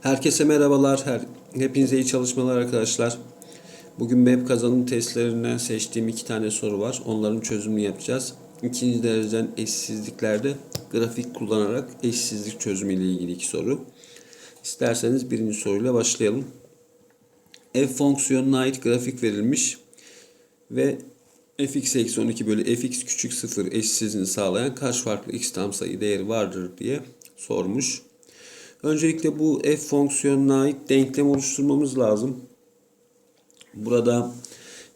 Herkese merhabalar. Her, hepinize iyi çalışmalar arkadaşlar. Bugün web kazanım testlerinden seçtiğim iki tane soru var. Onların çözümünü yapacağız. İkinci dereceden eşsizliklerde grafik kullanarak eşsizlik çözümü ile ilgili iki soru. İsterseniz birinci soruyla başlayalım. F fonksiyonuna ait grafik verilmiş ve fx eksi 12 bölü fx küçük 0 eşsizliğini sağlayan kaç farklı x tam sayı değeri vardır diye sormuş. Öncelikle bu f fonksiyonuna ait denklem oluşturmamız lazım. Burada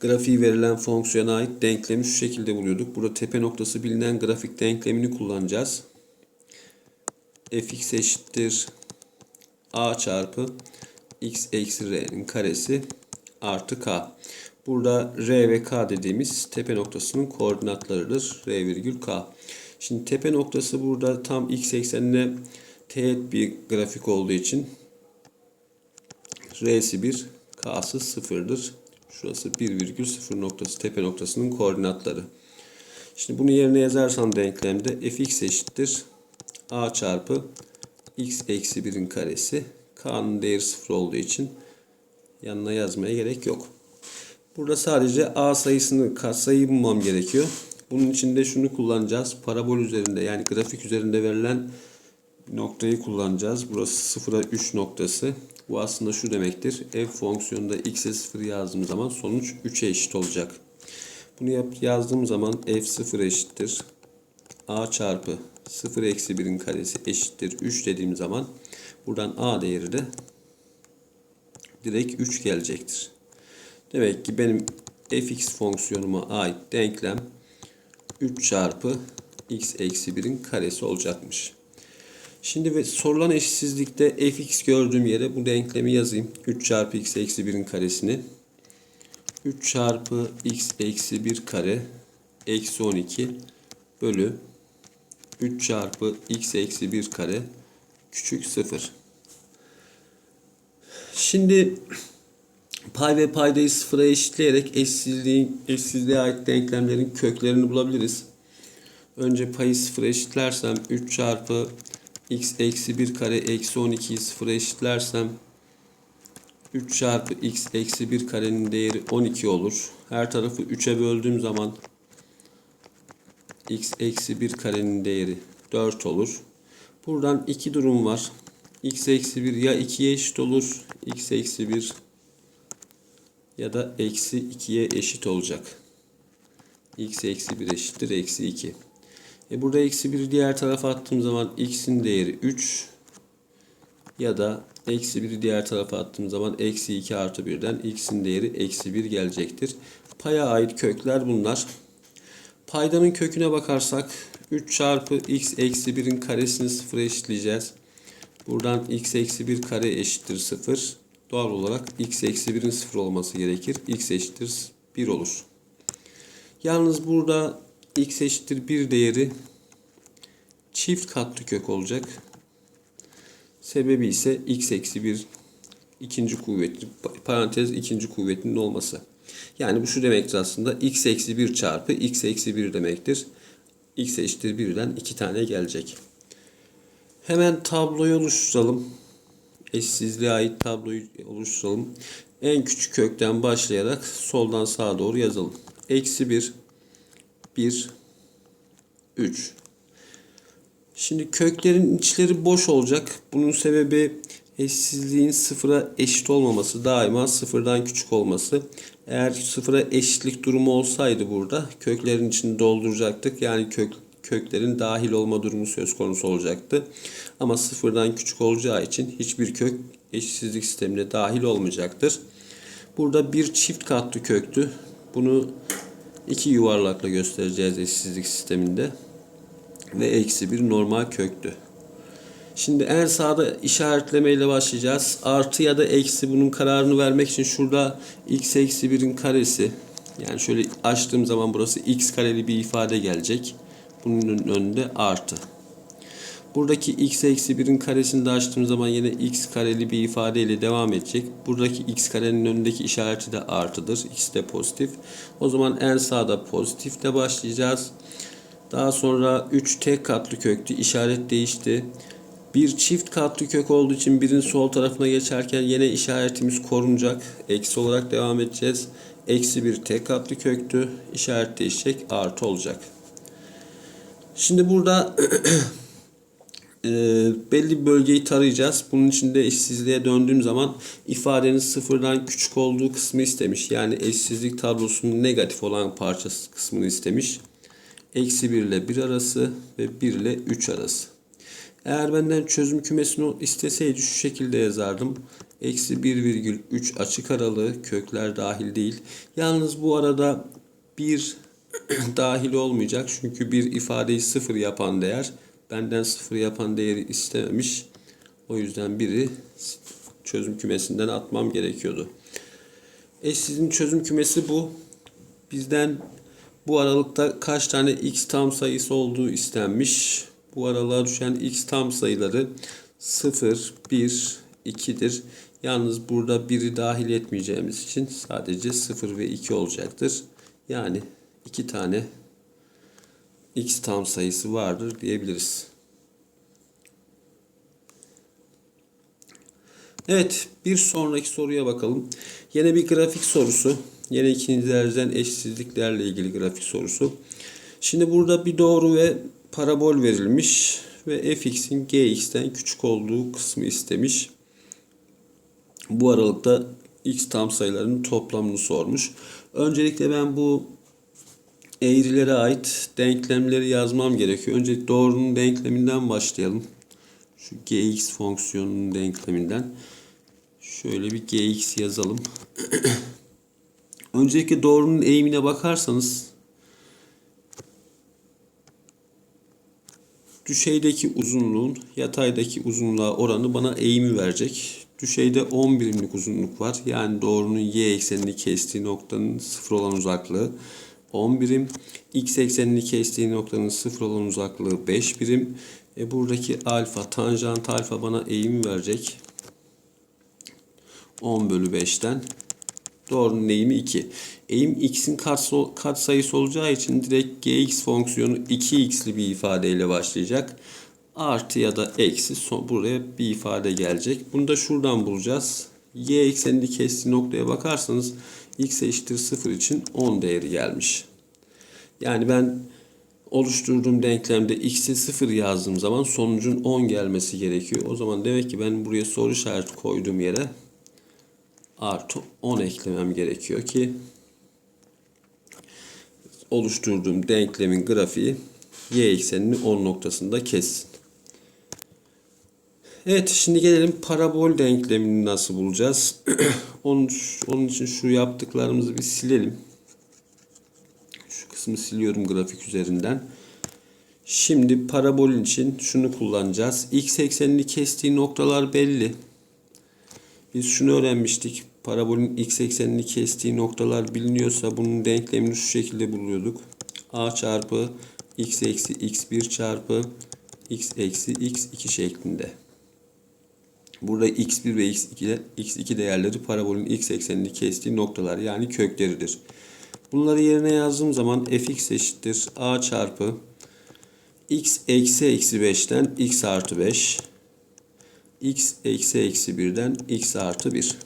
grafiği verilen fonksiyona ait denklemi şu şekilde buluyorduk. Burada tepe noktası bilinen grafik denklemini kullanacağız. fx eşittir a çarpı x eksi r'nin karesi artı k. Burada r ve k dediğimiz tepe noktasının koordinatlarıdır. r virgül k. Şimdi tepe noktası burada tam x eksenine teğet bir grafik olduğu için r'si 1, k'sı 0'dır. Şurası 1,0 noktası tepe noktasının koordinatları. Şimdi bunu yerine yazarsam denklemde fx eşittir a çarpı x eksi 1'in karesi. k'nın değeri 0 olduğu için yanına yazmaya gerek yok. Burada sadece a sayısını katsayı bulmam gerekiyor. Bunun için de şunu kullanacağız. Parabol üzerinde yani grafik üzerinde verilen noktayı kullanacağız. Burası 0'a 3 noktası. Bu aslında şu demektir. F fonksiyonunda x'e 0 yazdığım zaman sonuç 3'e eşit olacak. Bunu yap, yazdığım zaman f0 eşittir. a çarpı 0 eksi 1'in karesi eşittir 3 dediğim zaman buradan a değeri de direkt 3 gelecektir. Demek ki benim fx fonksiyonuma ait denklem 3 çarpı x eksi 1'in karesi olacakmış. Şimdi ve sorulan eşitsizlikte fx gördüğüm yere bu denklemi yazayım. 3 çarpı x eksi 1'in karesini. 3 çarpı x eksi 1 kare eksi 12 bölü 3 çarpı x eksi 1 kare küçük 0. Şimdi pay ve paydayı sıfıra eşitleyerek eşsizliğin, eşsizliğe ait denklemlerin köklerini bulabiliriz. Önce payı sıfıra eşitlersem 3 çarpı x eksi 1 kare eksi 12'yi sıfıra eşitlersem 3 çarpı x eksi 1 karenin değeri 12 olur. Her tarafı 3'e böldüğüm zaman x eksi 1 karenin değeri 4 olur. Buradan iki durum var. x eksi 1 ya 2'ye eşit olur. x eksi 1 ya da eksi 2'ye eşit olacak. x eksi 1 eşittir eksi 2. E burada eksi 1'i diğer tarafa attığım zaman x'in değeri 3 ya da eksi 1'i diğer tarafa attığım zaman eksi 2 artı 1'den x'in değeri eksi 1 gelecektir. Paya ait kökler bunlar. Paydanın köküne bakarsak 3 çarpı x eksi 1'in karesini sıfıra eşitleyeceğiz. Buradan x eksi 1 kare eşittir 0. Doğal olarak x eksi 1'in 0 olması gerekir. x eşittir 1 olur. Yalnız burada x eşittir 1 değeri çift katlı kök olacak. Sebebi ise x eksi 1 ikinci kuvvetli parantez ikinci kuvvetinin olması. Yani bu şu demektir aslında x eksi 1 çarpı x eksi 1 demektir. x eşittir 1'den 2 tane gelecek. Hemen tabloyu oluşturalım. Eşsizliğe ait tabloyu oluşturalım. En küçük kökten başlayarak soldan sağa doğru yazalım. Eksi 1 1 3 Şimdi köklerin içleri boş olacak. Bunun sebebi eşsizliğin sıfıra eşit olmaması. Daima sıfırdan küçük olması. Eğer sıfıra eşitlik durumu olsaydı burada köklerin içini dolduracaktık. Yani kök, köklerin dahil olma durumu söz konusu olacaktı. Ama sıfırdan küçük olacağı için hiçbir kök eşitsizlik sistemine dahil olmayacaktır. Burada bir çift katlı köktü. Bunu iki yuvarlakla göstereceğiz eşitsizlik sisteminde. Ve eksi bir normal köktü. Şimdi en sağda işaretleme ile başlayacağız. Artı ya da eksi bunun kararını vermek için şurada x eksi 1'in karesi. Yani şöyle açtığım zaman burası x kareli bir ifade gelecek. Bunun önünde artı. Buradaki x eksi 1'in karesini de açtığım zaman yine x kareli bir ifade ile devam edecek. Buradaki x karenin önündeki işareti de artıdır. x de pozitif. O zaman en sağda pozitifle başlayacağız. Daha sonra 3 tek katlı köktü. İşaret değişti. Bir çift katlı kök olduğu için birinin sol tarafına geçerken yine işaretimiz korunacak. Eksi olarak devam edeceğiz. Eksi bir tek katlı köktü. İşaret değişecek. Artı olacak. Şimdi burada e, belli bir bölgeyi tarayacağız. Bunun için de eşsizliğe döndüğüm zaman ifadenin sıfırdan küçük olduğu kısmı istemiş. Yani eşsizlik tablosunun negatif olan parçası kısmını istemiş. Eksi 1 ile 1 arası ve 1 ile 3 arası. Eğer benden çözüm kümesini isteseydi şu şekilde yazardım. Eksi 1,3 açık aralığı kökler dahil değil. Yalnız bu arada 1 dahil olmayacak. Çünkü bir ifadeyi sıfır yapan değer benden sıfır yapan değeri istememiş. O yüzden biri çözüm kümesinden atmam gerekiyordu. Eşsizliğin çözüm kümesi bu. Bizden bu aralıkta kaç tane x tam sayısı olduğu istenmiş. Bu aralığa düşen x tam sayıları 0, 1, 2'dir. Yalnız burada 1'i dahil etmeyeceğimiz için sadece 0 ve 2 olacaktır. Yani 2 tane x tam sayısı vardır diyebiliriz. Evet, bir sonraki soruya bakalım. Yine bir grafik sorusu. Yine ikinci dereceden eşsizliklerle ilgili grafik sorusu. Şimdi burada bir doğru ve parabol verilmiş ve fx'in gx'ten küçük olduğu kısmı istemiş. Bu aralıkta x tam sayılarının toplamını sormuş. Öncelikle ben bu eğrilere ait denklemleri yazmam gerekiyor. Önce doğrunun denkleminden başlayalım. Şu gx fonksiyonunun denkleminden. Şöyle bir gx yazalım. Öncelikle doğrunun eğimine bakarsanız düşeydeki uzunluğun yataydaki uzunluğa oranı bana eğimi verecek. Düşeyde 10 birimlik uzunluk var. Yani doğrunun y eksenini kestiği noktanın sıfır olan uzaklığı 10 birim. X eksenini kestiği noktanın sıfır olan uzaklığı 5 birim. E buradaki alfa, tanjant alfa bana eğimi verecek. 10 bölü 5'ten. Doğrunun eğimi 2. Eğim x'in kat sayısı olacağı için direkt gx fonksiyonu 2x'li bir ifadeyle başlayacak. Artı ya da eksi buraya bir ifade gelecek. Bunu da şuradan bulacağız. Y eksenini kestiği noktaya bakarsanız x eşittir 0 için 10 değeri gelmiş. Yani ben oluşturduğum denklemde x'e 0 yazdığım zaman sonucun 10 gelmesi gerekiyor. O zaman demek ki ben buraya soru işareti koyduğum yere artı 10 eklemem gerekiyor ki oluşturduğum denklemin grafiği y eksenini 10 noktasında kessin. Evet şimdi gelelim parabol denklemini nasıl bulacağız. onun, onun için şu yaptıklarımızı bir silelim. Şu kısmı siliyorum grafik üzerinden. Şimdi parabolün için şunu kullanacağız. X eksenini kestiği noktalar belli. Biz şunu öğrenmiştik. Parabolün x eksenini kestiği noktalar biliniyorsa bunun denklemini şu şekilde buluyorduk. a çarpı x eksi x1 çarpı x eksi x2 şeklinde. Burada x1 ve x2, x2 değerleri parabolün x eksenini kestiği noktalar yani kökleridir. Bunları yerine yazdığım zaman fx eşittir a çarpı x eksi eksi 5'ten x artı 5 x eksi eksi 1'den x artı 1.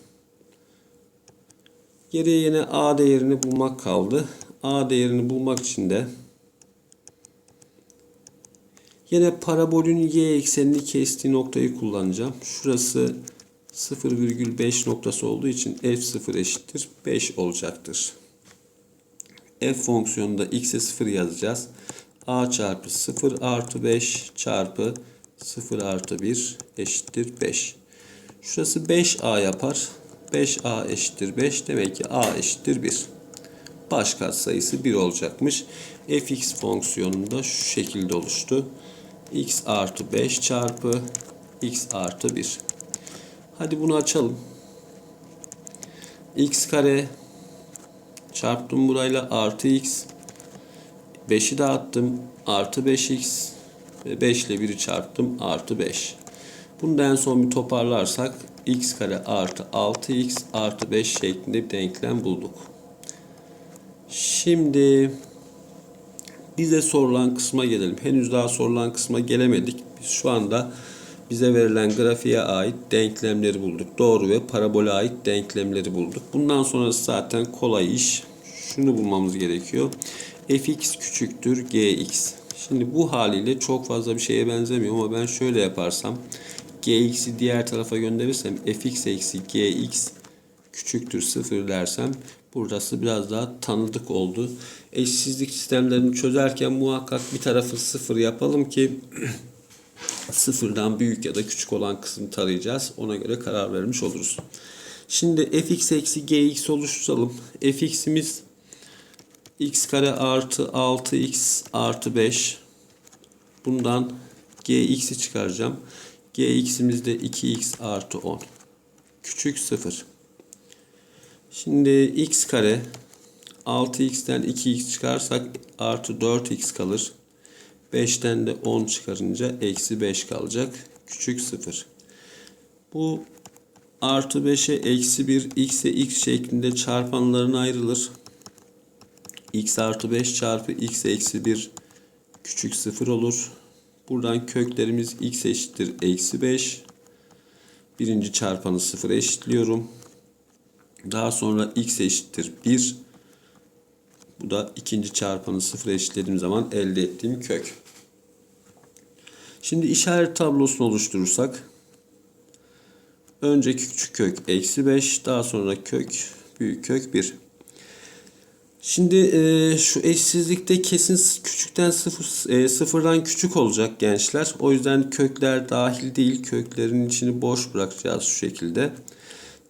Geriye yine a değerini bulmak kaldı. a değerini bulmak için de yine parabolün y eksenini kestiği noktayı kullanacağım. Şurası 0,5 noktası olduğu için f0 eşittir 5 olacaktır. f fonksiyonunda x'e 0 yazacağız. a çarpı 0 artı 5 çarpı 0 artı 1 eşittir 5. Şurası 5a yapar. 5a eşittir 5. Demek ki a eşittir 1. Baş sayısı 1 olacakmış. fx fonksiyonunda şu şekilde oluştu. X artı 5 çarpı x artı 1. Hadi bunu açalım. x kare çarptım burayla artı x. 5'i dağıttım. Artı 5x ve 5 ile 1'i çarptım. Artı 5. Bunu da en son bir toparlarsak x kare artı 6x artı 5 şeklinde bir denklem bulduk. Şimdi bize sorulan kısma gelelim. Henüz daha sorulan kısma gelemedik. Biz şu anda bize verilen grafiğe ait denklemleri bulduk. Doğru ve parabole ait denklemleri bulduk. Bundan sonrası zaten kolay iş. Şunu bulmamız gerekiyor. fx küçüktür gx. Şimdi bu haliyle çok fazla bir şeye benzemiyor ama ben şöyle yaparsam gx'i diğer tarafa gönderirsem fx eksi gx küçüktür 0 dersem burası biraz daha tanıdık oldu. Eşsizlik sistemlerini çözerken muhakkak bir tarafı 0 yapalım ki sıfırdan büyük ya da küçük olan kısmı tarayacağız. Ona göre karar vermiş oluruz. Şimdi fx eksi gx oluşturalım. fx'imiz x kare artı 6x artı 5. Bundan gx'i çıkaracağım. gx'imiz de 2x artı 10. Küçük 0. Şimdi x kare 6x'ten 2x çıkarsak artı 4x kalır. 5'ten de 10 çıkarınca eksi 5 kalacak. Küçük 0. Bu artı 5'e eksi 1 x'e x şeklinde çarpanlarına ayrılır. x artı 5 çarpı x eksi 1 küçük 0 olur. Buradan köklerimiz x eşittir eksi 5. Birinci çarpanı 0 eşitliyorum. Daha sonra x eşittir 1. Bu da ikinci çarpanı 0 eşitlediğim zaman elde ettiğim kök. Şimdi işaret tablosunu oluşturursak önce küçük kök eksi 5 daha sonra kök büyük kök 1. Şimdi e, şu eşsizlikte kesin küçükten sıfır, e, sıfırdan küçük olacak gençler. O yüzden kökler dahil değil. Köklerin içini boş bırakacağız şu şekilde.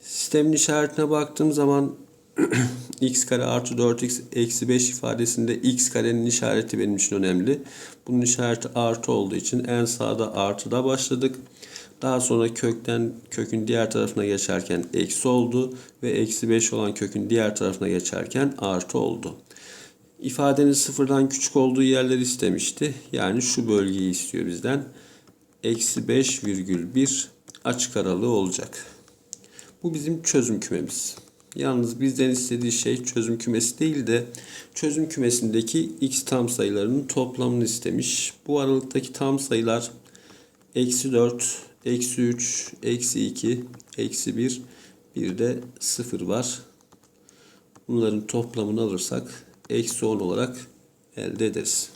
Sistemin işaretine baktığım zaman x kare artı 4x eksi 5 ifadesinde x karenin işareti benim için önemli. Bunun işareti artı olduğu için en sağda artıda başladık. Daha sonra kökten kökün diğer tarafına geçerken eksi oldu ve eksi 5 olan kökün diğer tarafına geçerken artı oldu. İfadenin sıfırdan küçük olduğu yerleri istemişti. Yani şu bölgeyi istiyor bizden. Eksi 5,1 açık aralığı olacak. Bu bizim çözüm kümemiz. Yalnız bizden istediği şey çözüm kümesi değil de çözüm kümesindeki x tam sayılarının toplamını istemiş. Bu aralıktaki tam sayılar eksi 4, eksi 3, eksi 2, eksi 1, bir de 0 var. Bunların toplamını alırsak eksi 10 olarak elde ederiz.